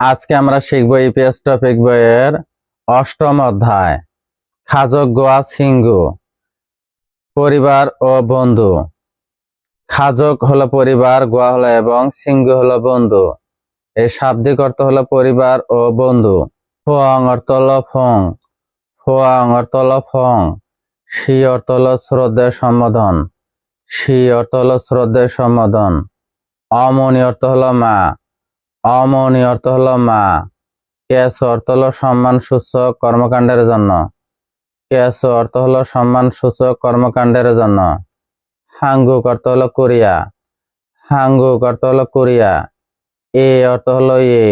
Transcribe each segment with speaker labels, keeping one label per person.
Speaker 1: আজকে আমরা শিখব ইপিএস টপিক বইয়ের অষ্টম অধ্যায়। খাজক, গোয়া সিঙ্গু পরিবার ও বন্ধু। খাজক হলো পরিবার, গোয়া হলো এবং সিঙ্গু হলো বন্ধু। এই শাব্দিক অর্থ হলো পরিবার ও বন্ধু। ফোয়াং অর্থ ফং ফোয়াং। অর্থ ফং শি অর্থ হলো শ্রদ্ধেয় সম্বোধন। শি অর্থ হলো শ্রদ্ধেয় সম্বোধন। অমনি অর্থ হলো মা। অমনি অর্থ হলো মা কেস অর্থ হলো সম্মান সূচক কর্মকাণ্ডের জন্য কেস অর্থ হলো সম্মান সূচক কর্মকাণ্ডের জন্য হাঙ্গুক অর্থ হলো কোরিয়া হাঙ্গুক অর্থ হলো কোরিয়া এ অর্থ হলো এ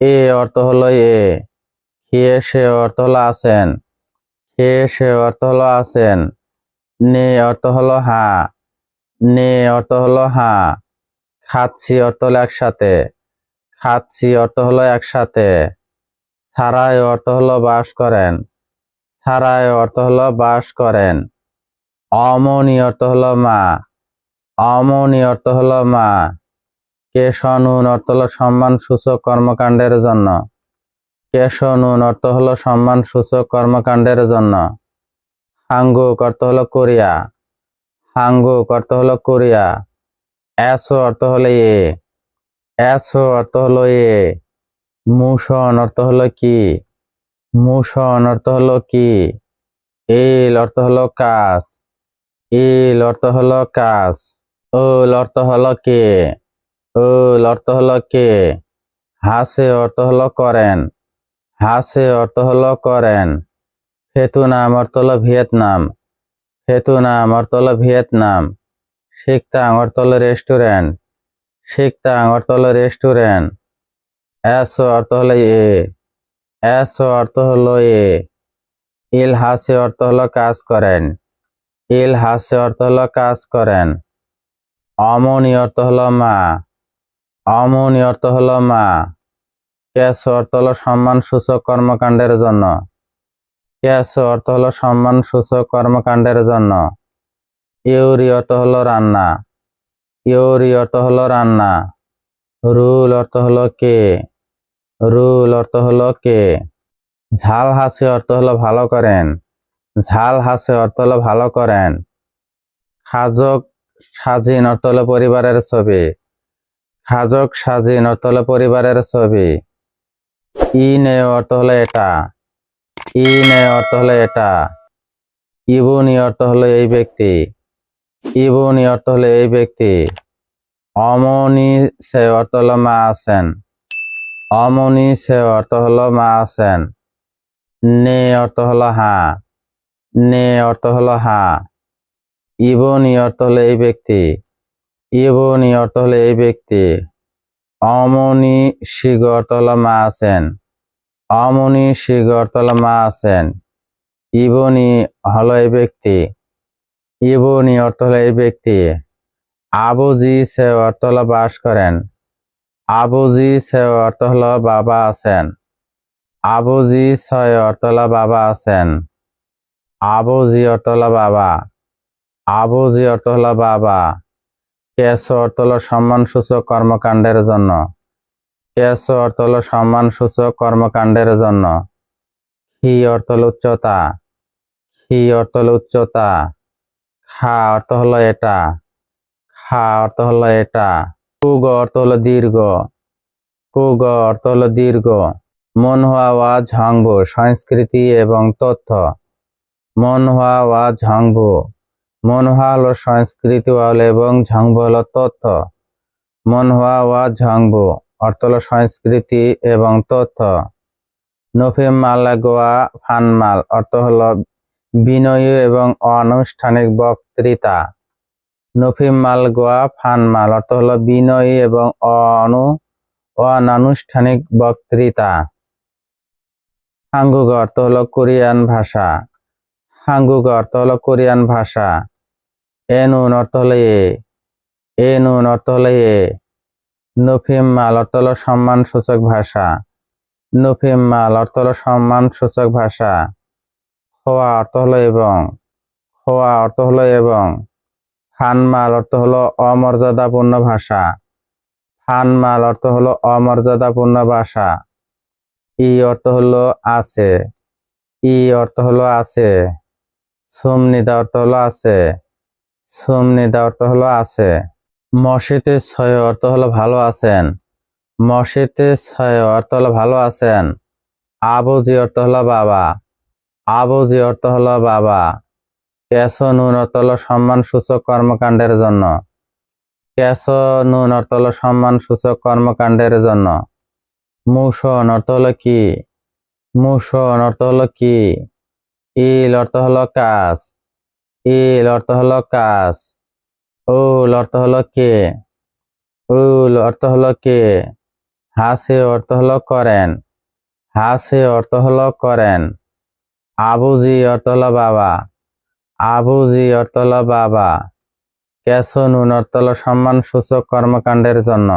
Speaker 1: এ অর্থ হলো এ খেয়ে সে অর্থ হলো আছেন খেয়ে সে অর্থ হলো আছেন নে অর্থ হলো হা নে অর্থ হলো হা খাচ্ছি অর্থ হলো একসাথে খাচ্ছি অর্থ হলো একসাথে ছাড়াই অর্থ হলো বাস করেন ছাড়াই অর্থ হলো বাস করেন অমনি অর্থ হলো মা অমনি অর্থ হলো মা কেশনুন অর্থ হলো সম্মান সূচক কর্মকাণ্ডের জন্য কেশনুন অর্থ হলো সম্মান সূচক কর্মকাণ্ডের জন্য হাঙ্গুক অর্থ হলো কোরিয়া হাঙ্গুক অর্থ হলো কোরিয়া এসো অর্থ হলো এ এসো অর্থ হলো এ মুশন অর্থ হলো কি মুশন অর্থ হলো কি ইল অর্থ হলো কাস ইল অর্থ হলো কাস ওল অর্থ হলো কে ওল অর্থ হলো কে হাসে অর্থ হলো করেন হাসে অর্থ হলো করেন ফেতুনাম অর্থ হলো ভিয়েতনাম ফেতুনাম অর্থ হলো ভিয়েতনাম শিকতাং অর্থ হলো রেস্টুরেন্ট শিকতাং অর্থ হলো রেস্টুরেন্ট এসো অর্থ হলো এ এসো অর্থ হলো এ ইল হাসে অর্থ হলো কাজ করেন ইল হাসে অর্থ হলো কাজ করেন অমনি অর্থ হলো মা অমনি অর্থ হলো মা কেস অর্থ হলো সম্মান সূচক কর্মকাণ্ডের জন্য কেস অর্থ হলো সম্মান সূচক কর্মকাণ্ডের জন্য ইউরি অর্থ হলো রান্না ইউরি অর্থ হলো রান্না রুল অর্থ হলো কে রুল অর্থ হলো কে ঝাল হাসে অর্থ হলো ভালো করেন ঝাল হাসে অর্থ হলো ভালো করেন খাজক সাজিন অর্থ হলো পরিবারের ছবি খাজক সাজিন অর্থ হলো পরিবারের ছবি ই নে অর্থ হলো এটা ই নে অর্থ হলো এটা ইবুনি অর্থ হলো এই ব্যক্তি ইবুনি অর্থ হলো এই ব্যক্তি। অমনি সে অর্থ হলো মা আছেন। অমনি সে অর্থ হলো মা আছেন। নে অর্থ হলো হা। নে অর্থ হলো হা। ইবনি অর্থ হলো এই ব্যক্তি। ইবনি অর্থ হলো এই ব্যক্তি। অমনি শিগ অর্থ হলো মা আছেন। অমনি শিগ অর্থ হলো মা আছেন। ইবনি হলো এই ব্যক্তি। ইবনি অর্থ হলো এই ব্যক্তি। আবুজি সে অর্থ হলো বাস করেন। আবুজি সে অর্থ হলো বাবা আছেন। আবুজি ছয় অর্থ হলো বাবা আছেন। আবুজি অর্থ হলো বাবা। আবুজি অর্থ হলো বাবা। কেস অর্থ হলো সম্মান সূচক কর্মকাণ্ডের জন্য। কেস অর্থ হলো সম্মান সূচক কর্মকাণ্ডের জন্য। খি অর্থ হলো উচ্চতা। খি অর্থ হলো উচ্চতা। খা অর্থ হলো এটা। খা অর্থ হলো এটা। কুগ অর্থ হলো দীর্ঘ। কুগ অর্থ হলো দীর্ঘ। মন হওয়া ওয়া ঝাংবু সংস্কৃতি এবং তথ্য। মনহুয়া ওয়া ঝাংবু মনহুয়া হলো সংস্কৃতি ওয়াল এবং ঝাংবু হলো তথ্য। মনহুয়া ওয়া ঝাংবু অর্থ হলো সংস্কৃতি এবং তথ্য। নফিম মালাগোয়া ফানমাল অর্থ হলো বিনয়ী এবং অনানুষ্ঠানিক বক্তৃতা। নফিম মাল গোয়া ফান মাল, অর্থ হলো বিনয়ী এবং অনু অনানুষ্ঠানিক বক্তৃতা। হাঙ্গুগ, অর্থ হলো কোরিয়ান ভাষা। হাঙ্গুগ, অর্থ হলো কোরিয়ান ভাষা। এনুন অর্থ হলো এ। এনুন অর্থ হলো এ। নফিম মাল, অর্থ হলো সম্মান সূচক ভাষা। নফিম মাল, অর্থ হলো সম্মান সূচক ভাষা। খোয়া অর্থ হলো এবং খোয়া অর্থ হলো এবং ফানমাল অর্থ হলো অমর্যাদাপূর্ণ ভাষা ফানমাল অর্থ হলো অমর্যাদাপূর্ণ ভাষা ই অর্থ হলো আছে ই অর্থ হলো আছে সুমনিদা অর্থ হলো আছে সুমনিদা অর্থ হলো আছে মসজিদে ছয় অর্থ হলো ভালো আছেন মসজিদে ছয় অর্থ হলো ভালো আছেন আবুজি অর্থ হলো বাবা আবুজি অর্থ হলো বাবা। কেশ নুন অর্থ সম্মান সূচক কর্মকাণ্ডের জন্য। কেশ নুন অর্থ সম্মান সূচক কর্মকাণ্ডের জন্য। মুশন অর্থ হলো কি? মুশন অর্থ হলো কি? ইল অর্থ হলো কাজ। ইল অর্থ হলো কাজ। উল অর্থ হলো কে? উল অর্থ হলো কে? হাসে অর্থ হলো করেন। হাসে অর্থ হলো করেন। আবুজি অর্থ হলো বাবা। আবুজি অর্থ হলো বাবা। ক্যাসনুন অর্থ হলো সম্মান সূচক কর্মকাণ্ডের জন্য।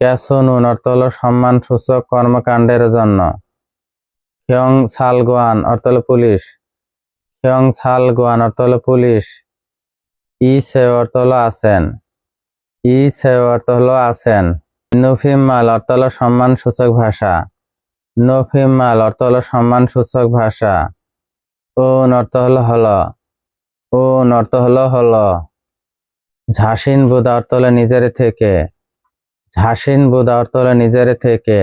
Speaker 1: ক্যাসনুন অর্থ হলো সম্মান সূচক কর্মকাণ্ডের জন্য। হিয়ং সালগোয়ান অর্থ হলো পুলিশ। হিয়ং সালগোয়ান অর্থ হলো পুলিশ। ই সে অর্থ হলো আছেন। ই সে অর্থ হলো আছেন নফিমাল অর্থ হলো সম্মান সূচক ভাষা। নফিমাল অর্থ হলো সম্মান সূচক ভাষা ওন অর্থ হলো হলো ওন অর্থ হলো হল ঝাসিন বুধা অর্থ হলো নিজের থেকে ঝাসিন বুধা অর্থ হলো নিজের থেকে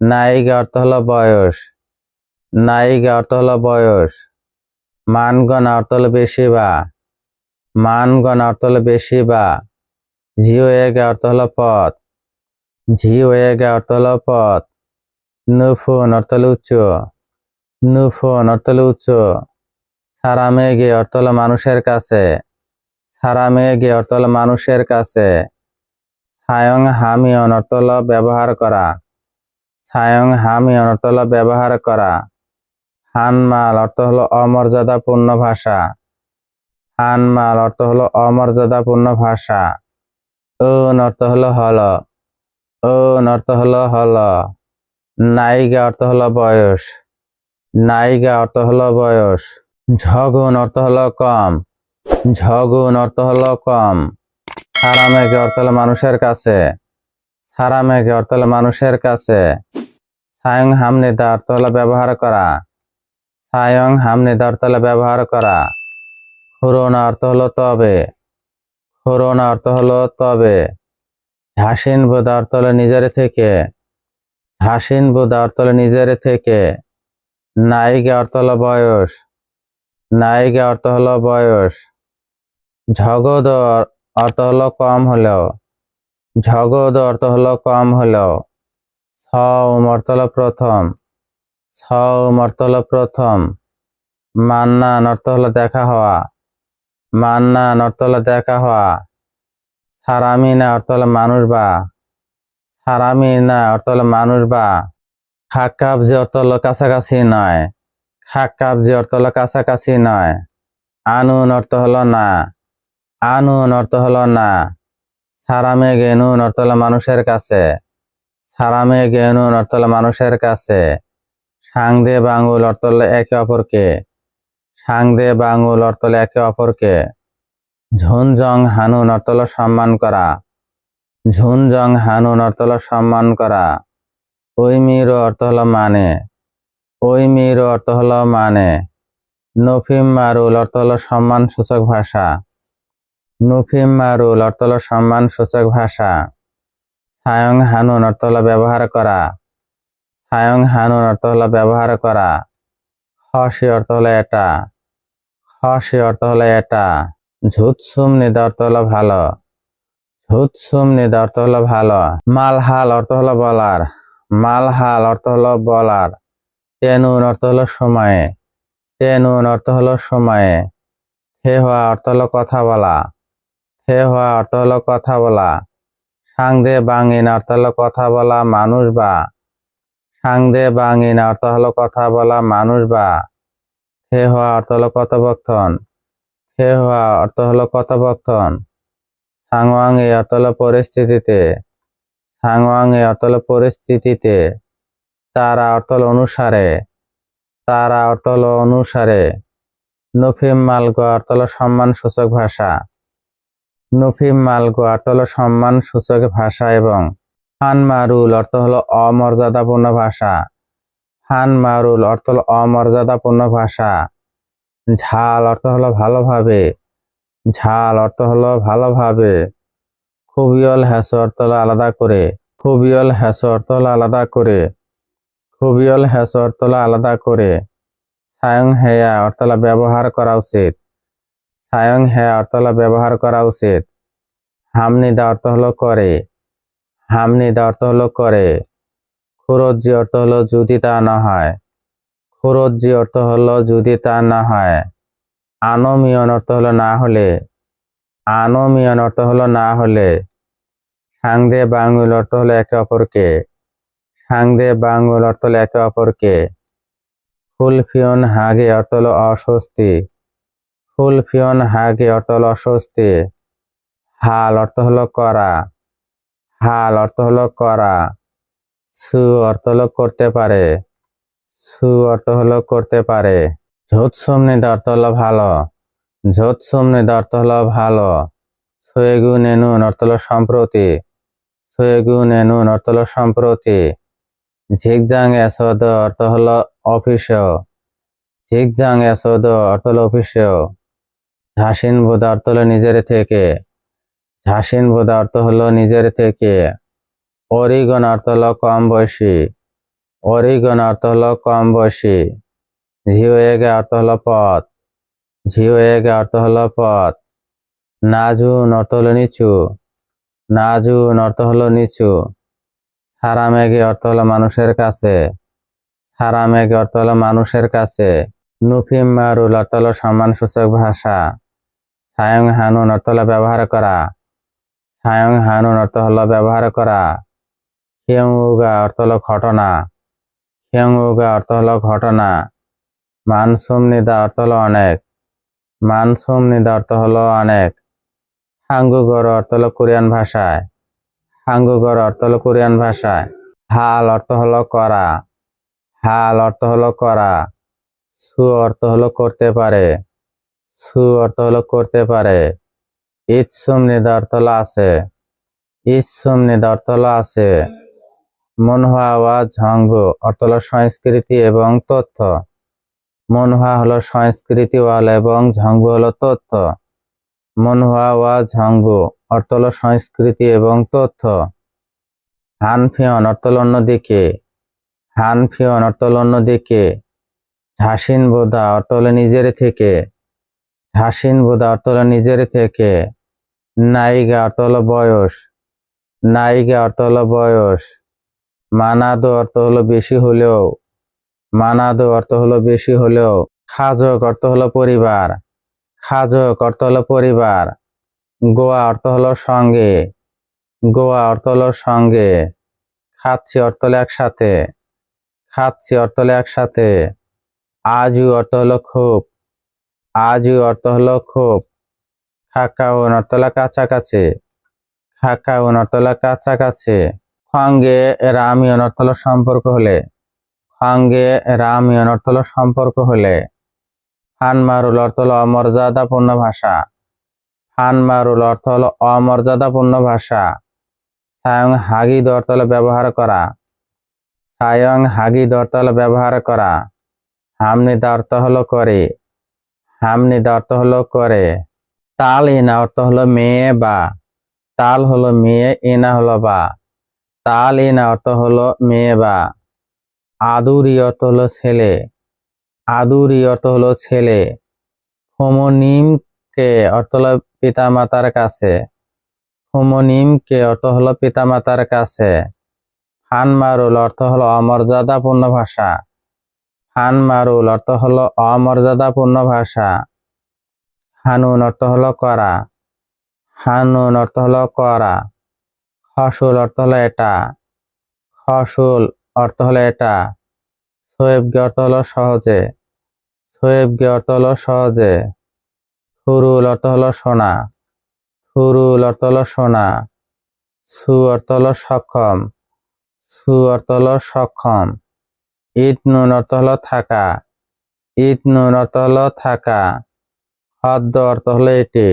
Speaker 1: নায়িকা অর্থ হলো বয়স নায়িকা অর্থ হলো বয়স মানগণা অর্থ হলো বেশি বা মানগণা অর্থ হলো বেশি বা ঝিও এগা অর্থ হলো পথ ঝিও এগা অর্থ হলো পথ নুফুন অর্থ হলো উচ্চ। নুফুন অর্থ উচ্চ। সারা মেঘে অর্থ হলো মানুষের কাছে। সারা মেঘে অর্থ হলো মানুষের কাছে। সায়ং হামি অনর্তল ব্যবহার করা। সায়ং হামি অনর্তল ব্যবহার করা। হানমাল অর্থ হলো অমর্যাদাপূর্ণ ভাষা। হানমাল অর্থ হলো অমর্যাদাপূর্ণ ভাষা। ওন অর্থ হলো হল। ওন অর্থ হলো হল। নায়িকা অর্থ হলো বয়স নায়িকা অর্থ হলো বয়স ঝগুন অর্থ হলো কম ঝগুন অর্থ হলো কম সারা সারামেঘে অর্থ হলো মানুষের কাছে সারা সারামেঘে অর্থ হলো মানুষের কাছে সায়ং হামনিদা অর্থ হলো ব্যবহার করা সায়ং হামনিদা অর্থ হলো ব্যবহার করা করোনা অর্থ হলো তবে করোনা অর্থ হলো তবে ঝাসিন বোধ অর্থ হলো নিজের থেকে ঝাসিন বোধা অর্থ হলো নিজের থেকে। নায়িকা অর্থ হলো বয়স। নায়িকা অর্থ হলো বয়স। ঝগদ অর্থ হলো কম হলেও। ঝগদ অর্থ হলো কম হলেও। সম প্রথম। সম অর্থ প্রথম। মান্নান অর্থ হলো দেখা হওয়া। মান্নান অর্থ হলো দেখা হওয়া। সারামিনা অর্থ হলো মানুষ বা। সারামিনা অর্থ হলো মানুষ বা খাকাব যে অর্থ হলো কাছাকাছি নয় খাকাব যে অর্থ হলো কাছাকাছি নয় আনুন অর্থ হলো না আনুন অর্থ হলো না সারামে গেনুন অর্থ হলো মানুষের কাছে সারামে গেনুন অর্থ হলো মানুষের কাছে সাংদে বাঙ্গুল অর্থ হলো একে অপরকে সাংদে বাঙ্গুল অর্থ হলো একে অপরকে ঝুনজং হানুন অর্থ হলো সম্মান করা ঝুনজং হানুন অর্থ হলো সম্মান করা। ওই মির অর্থ হলো মানে। ওই মির অর্থ হলো মানে। নফিম মারুল অর্থ হলো সম্মান সূচক ভাষা। নফিম মারুল অর্থ হলো সম্মান সূচক ভাষা। সায়ং হানুন অর্থ হলো ব্যবহার করা। সায়ং হানুন অর্থ হলো ব্যবহার করা। হসি অর্থ হলো এটা। হসি অর্থ হলো এটা। ঝুৎসুম নিদা অর্থ হলো ভালো। ঝুৎসুম নিদা অর্থ হলো ভালো মালহাল অর্থ হলো বলার মালহাল অর্থ হলো বলার তেনুন অর্থ হলো সময়ে তেনুন অর্থ হলো সময়ে হে হওয়া অর্থ হলো কথা বলা হে হওয়া অর্থ হলো কথা বলা সাংদে বাঙিন অর্থ হলো কথা বলা মানুষ বা সাংদে বাঙিন অর্থ হলো কথা বলা মানুষ বা হে হওয়া অর্থ হলো কথোপকথন হে হওয়া অর্থ হলো কথোপকথন সাংওয়াং এ হলো পরিস্থিতিতে সাংওয়াং এ হলো পরিস্থিতিতে, তারা হলো অনুসারে, তারা হলো অনুসারে, নফিম মালগো অর্থ হলো সম্মান সূচক ভাষা, নফিম মালগো অর্থ হলো সম্মান সূচক ভাষা এবং হান মারুল অর্থ হলো অমর্যাদাপূর্ণ ভাষা। হান মারুল অর্থ হলো অমর্যাদাপূর্ণ ভাষা। ঝাল অর্থ হলো ভালোভাবে ঝাল অর্থ হলো ভালোভাবে খুবিয়ল হ্যাস অর্থ হলো আলাদা করে খুবিয়ল হ্যাস অর্থ হলো আলাদা করে খুবিয়ল হ্যাস অর্থ হলো আলাদা করে সায়ং হেয়া অর্থ হলো ব্যবহার করা উচিত সায়ং হেয়া অর্থ হলো ব্যবহার করা উচিত হামনিদা অর্থ হলো করে হামনিদা অর্থ হলো করে খুরজ্জি অর্থ হলো যদি তা না হয় খুরজ্জি অর্থ হলো যদি তা না হয় আনমিয়ন অর্থ হলো না হলে আনমিয়ন অর্থ হলো না হলে সাংদে বাঙ্গুল অর্থ হলো একে অপরকে সাংদে বাঙ্গুল অর্থ হলো একে অপরকে ফুলফিয়ন হাগে অর্থ হলো অস্বস্তি ফুলফিয়ন হাগে অর্থ হলো অস্বস্তি হাল অর্থ হলো করা হাল অর্থ হলো করা সু অর্থ হলো করতে পারে সু অর্থ হলো করতে পারে ঝোত সমৃদ্ধ অর্থ হলো ভালো। ঝোত সমৃদ্ধ অর্থ হলো ভালো। সোয়েগু নেনুন অর্থ হলো সম্প্রতি। সোয়েগু নেনুন অর্থ হলো সম্প্রতি। ঝিকজাং এসদ অর্থ হলো অফিসেও। ঝিকজাং এসদ অর্থ হলো অফিসেও। ঝাসিন বোধা অর্থ হলো নিজের থেকে। ঝাসিন বোধা অর্থ হলো নিজের থেকে। অরিগন অর্থ হলো কম বয়সী। অরিগন অর্থ হলো কম বয়সী। ঝিওয়েগে অর্থ হলো পথ ঝিওয়েগে অর্থ হলো পথ নাজুন অর্থ হলো নিচু নাজুন অর্থ হলো নিচু সারামেগে অর্থ হলো মানুষের কাছে সারা মেঘে অর্থ হলো মানুষের কাছে নুফিম মারুল অর্থ হলো সম্মানসূচক ভাষা সায়ং হানুন অর্থ হলো ব্যবহার করা সায়ং হানুন অর্থ হলো ব্যবহার করা খেউগা অর্থ হলো ঘটনা খেউগা অর্থ হলো ঘটনা মানসুম নিদা অর্থ হলো অনেক, মানসুম নিদা অর্থ হলো অনেক। হাঙ্গুগর অর্থ হলো কোরিয়ান ভাষায় হাঙ্গুগর অর্থ হলো কোরিয়ান ভাষায়। হাল অর্থ হলো করা, হাল অর্থ হলো করা। সু অর্থ হলো করতে পারে, সু অর্থ হলো করতে পারে। ইৎসুম নিদা অর্থ হলো আছে, ইৎসুম নিদা অর্থ হলো আছে। মনহা ওয়া ঝঙ্গু অর্থ হলো সংস্কৃতি এবং তথ্য। মনহা হলো সংস্কৃতি ওয়াল এবং ঝঙ্গু হলো তথ্য মনহা ওয়া ঝঙ্গু, অর্থ হলো সংস্কৃতি এবং তথ্য। হানফিয়ন, অর্থ হলো অন্যদিকে। হানফিয়ন, অর্থ হলো অন্যদিকে। ঝাসিন বোধা অর্থ হলো নিজের থেকে। ঝাসিন বোধা অর্থ হলো নিজের থেকে। নায়িকা, অর্থ হলো বয়স। নায়িকা, অর্থ হলো বয়স। মানাদো, অর্থ হলো বেশি হলেও। মানাদো অর্থ হলো বেশি হলেও খাজক অর্থ হলো পরিবার খাজক অর্থ হলো পরিবার গোয়া অর্থ হলো সঙ্গে গোয়া অর্থ হলো সঙ্গে খাচ্ছি অর্থ হলো একসাথে খাচ্ছি অর্থ হলো একসাথে আজু অর্থ হলো খুব আজু অর্থ হলো খুব অর্থ হলো কাছাকাছি খাকাউন অর্থ হলো কাছাকাছি খঙ্গে রামিয়ন অর্থ হলো সম্পর্ক হলে খঙ্গে রামিয়ন অর্থ হলো সম্পর্ক হলে। ফানমারুল অর্থ হলো অমর্যাদাপূর্ণ ভাষা। ফানমারুল অর্থ হলো অমর্যাদাপূর্ণ ভাষা। সায়ং হাগিদ অর্থ ব্যবহার করা। সায়ং হাগিদ অর্থ ব্যবহার করা। হামনিদা অর্থ হলো করে। হামনিদা অর্থ হলো করে। তাল ইনা অর্থ হলো মেয়ে বা। তাল হলো মেয়ে, ইনা হলো বা। তাল ইনা অর্থ হলো মেয়ে বা। আদুরি অর্থ হলো ছেলে। আদুরি অর্থ হলো ছেলে। হোমোনিমকে অর্থ হলো পিতামাতার কাছে। হোমোনিমকে অর্থ হলো পিতামাতার কাছে। ফানমারুল অর্থ হলো অমর্যাদাপূর্ণ ভাষা। ফানমারুল অর্থ হলো অমর্যাদাপূর্ণ ভাষা। হানুন অর্থ হলো করা। হানুন অর্থ হলো করা। ফসল অর্থ হলো এটা। ফসল অর্থ হলো এটা সোয়েবগে অর্থ হলো সহজে সোয়েবগে অর্থ হলো সহজে থুরুল অর্থ হলো সোনা থুরুল অর্থ হলো সোনা সু অর্থ হলো সক্ষম সু অর্থ হলো সক্ষম ইট নুন অর্থ হলো থাকা ইট নুন অর্থ হলো থাকা খদ্দ অর্থ হলো এটি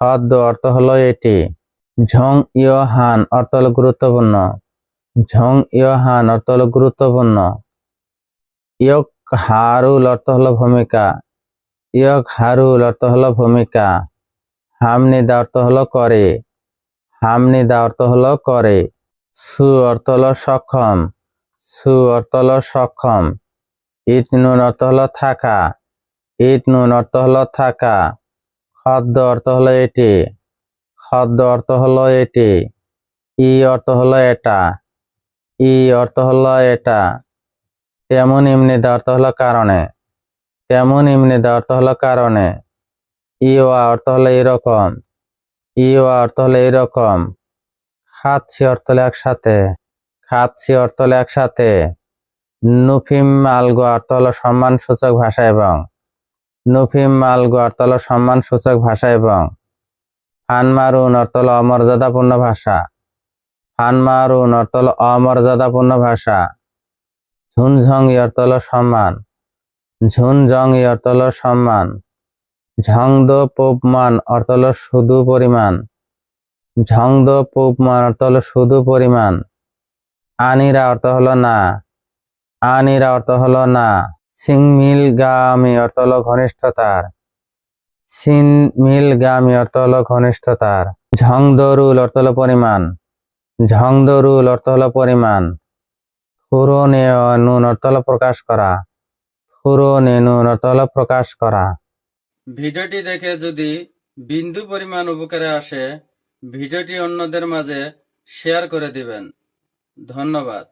Speaker 1: খাদ্য অর্থ হলো এটি ঝং ইয় হান অর্থ হলো গুরুত্বপূর্ণ ঝং ইয় হান অর্থ হলো গুরুত্বপূর্ণ। ইয়ক হারুল অর্থ হলো ভূমিকা। ইয়ক হারুল অর্থ হলো ভূমিকা। হামনিদা অর্থ হলো করে। হামনিদা অর্থ হলো করে। সু অর্থ হলো সক্ষম। সু অর্থ হলো সক্ষম। ইট নুন অর্থ হলো থাকা। ইট নুন অর্থ হলো থাকা। খাদ্য অর্থ হলো এটি। খাদ্য অর্থ হলো এটি। ই অর্থ হলো এটা। ই অর্থ হলো এটা তেমন ইমনিদা অর্থ হলো কারণে তেমন ইমনিদা অর্থ হলো কারণে ই ইওয়া অর্থ হলো এরকম ইওয়া অর্থ হলো এরকম খাচ্ছি অর্থ হলো একসাথে খাচ্ছি অর্থ হলো একসাথে নুফিম আলগো অর্থ হলো সম্মানসূচক ভাষা এবং নুফিম আলগো অর্থ হলো সম্মানসূচক ভাষা এবং ফানমারুন অর্থ হলো অমর্যাদাপূর্ণ ভাষা ফানমারুন অর্থ হলো অমর্যাদাপূর্ণ ভাষা। ঝুনঝং অর্থ হলো সম্মান। ঝুনঝং অর্থ হলো সম্মান। ঝংদ পোপমান অর্থ হলো শুধু পরিমাণ। ঝংদ পোপমান অর্থ হলো শুধু পরিমাণ। আনিরা অর্থ হলো না। আনিরা অর্থ হলো না। সিংমিল গামি অর্থ হলো ঘনিষ্ঠতার। সিন মিল গামি অর্থ হলো ঘনিষ্ঠতার। ঝংদরুল অর্থ হলো পরিমাণ। ঝংদরুল অর্থ হলো পরিমাণ। থুরনে নুন অর্থ হলো প্রকাশ করা। থুরনে নুন অর্থ হলো প্রকাশ করা।
Speaker 2: ভিডিওটি দেখে যদি বিন্দু পরিমাণ উপকারে আসে, ভিডিওটি অন্যদের মাঝে শেয়ার করে দিবেন। ধন্যবাদ।